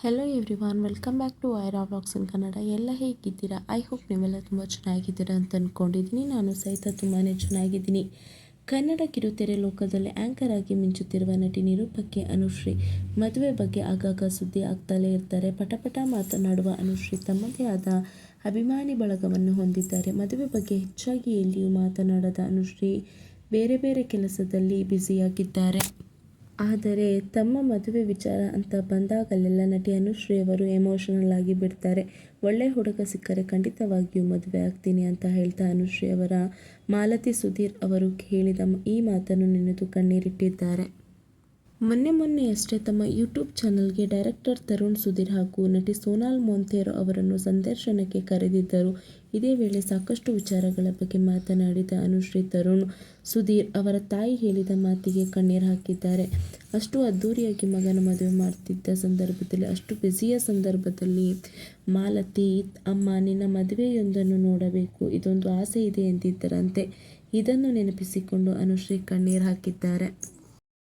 Hello everyone welcome back to Aira vlogs in Kannada ಎಲ್ಲ ಹೇಗಿದ್ದೀರಾ? I hope ನೀವೆಲ್ಲ ತುಂಬ ಚೆನ್ನಾಗಿದ್ದೀರಾ ಅಂತ ಅಂದ್ಕೊಂಡಿದ್ದೀನಿ ನಾನು ಸಹಿತ ತುಂಬಾ ಚೆನ್ನಾಗಿದ್ದೀನಿ. ಕನ್ನಡ ಕಿರುತೆರೆ ಲೋಕದಲ್ಲಿ ಆ್ಯಂಕರ್ ಆಗಿ ಮಿಂಚುತ್ತಿರುವ ನಟಿ ನಿರೂಪಕ್ಕೆ ಅನುಶ್ರೀ. ಮದುವೆ ಬಗ್ಗೆ ಆಗಾಗ ಸುದ್ದಿ ಆಗ್ತಲೇ ಇರ್ತಾರೆ. ಪಟಪಟ ಮಾತನಾಡುವ ಅನುಶ್ರೀ ತಮ್ಮದೇ ಆದ ಅಭಿಮಾನಿ ಬಳಗವನ್ನು ಹೊಂದಿದ್ದಾರೆ. ಮದುವೆ ಬಗ್ಗೆ ಹೆಚ್ಚಾಗಿ ಎಲ್ಲಿಯೂ ಮಾತನಾಡದ ಅನುಶ್ರೀ ಬೇರೆ ಬೇರೆ ಕೆಲಸದಲ್ಲಿ ಬ್ಯುಸಿಯಾಗಿದ್ದಾರೆ ಆದರೆ ತಮ್ಮ ಮದುವೆ ವಿಚಾರ ಅಂತ ಬಂದಾಗಲೆಲ್ಲ ನಟಿ ಅನುಶ್ರೀ ಅವರು ಎಮೋಷನಲ್ ಆಗಿ ಬಿಡ್ತಾರೆ. ಒಳ್ಳೆ ಹುಡುಗ ಸಿಕ್ಕರೆ ಖಂಡಿತವಾಗಿಯೂ ಮದುವೆ ಆಗ್ತೀನಿ ಅಂತ ಹೇಳ್ತಾ ಅನುಶ್ರೀ ಅವರ ಮಾಲತಿ ಸುಧೀರ್ ಅವರು ಹೇಳಿದ ಈ ಮಾತನ್ನು ನೆನೆದು ಕಣ್ಣೀರಿಟ್ಟಿದ್ದಾರೆ. ಮೊನ್ನೆ ಮೊನ್ನೆಯಷ್ಟೇ ತಮ್ಮ ಯೂಟ್ಯೂಬ್ ಚಾನಲ್ಗೆ ಡೈರೆಕ್ಟರ್ ತರುಣ್ ಸುಧೀರ್ ಹಾಗೂ ನಟಿ ಸೋನಾಲ್ ಮೊಂತೇರೋ ಅವರನ್ನು ಸಂದರ್ಶನಕ್ಕೆ ಕರೆದಿದ್ದರು. ಇದೇ ವೇಳೆ ಸಾಕಷ್ಟು ವಿಚಾರಗಳ ಬಗ್ಗೆ ಮಾತನಾಡಿದ ಅನುಶ್ರೀ ತರುಣ್ ಸುಧೀರ್ ಅವರ ತಾಯಿ ಹೇಳಿದ ಮಾತಿಗೆ ಕಣ್ಣೀರು ಹಾಕಿದ್ದಾರೆ. ಅಷ್ಟು ಅದ್ಧೂರಿಯಾಗಿ ಮಗನ ಮದುವೆ ಮಾಡ್ತಿದ್ದ ಸಂದರ್ಭದಲ್ಲಿ, ಅಷ್ಟು ಬ್ಯುಸಿಯ ಸಂದರ್ಭದಲ್ಲಿ ಮಾಲತಿ, ಅಮ್ಮ, ನಿನ್ನ ಮದುವೆಯೊಂದನ್ನು ನೋಡಬೇಕು, ಇದೊಂದು ಆಸೆ ಇದೆ ಎಂದಿದ್ದರಂತೆ. ಇದನ್ನು ನೆನಪಿಸಿಕೊಂಡು ಅನುಶ್ರೀ ಕಣ್ಣೀರು ಹಾಕಿದ್ದಾರೆ.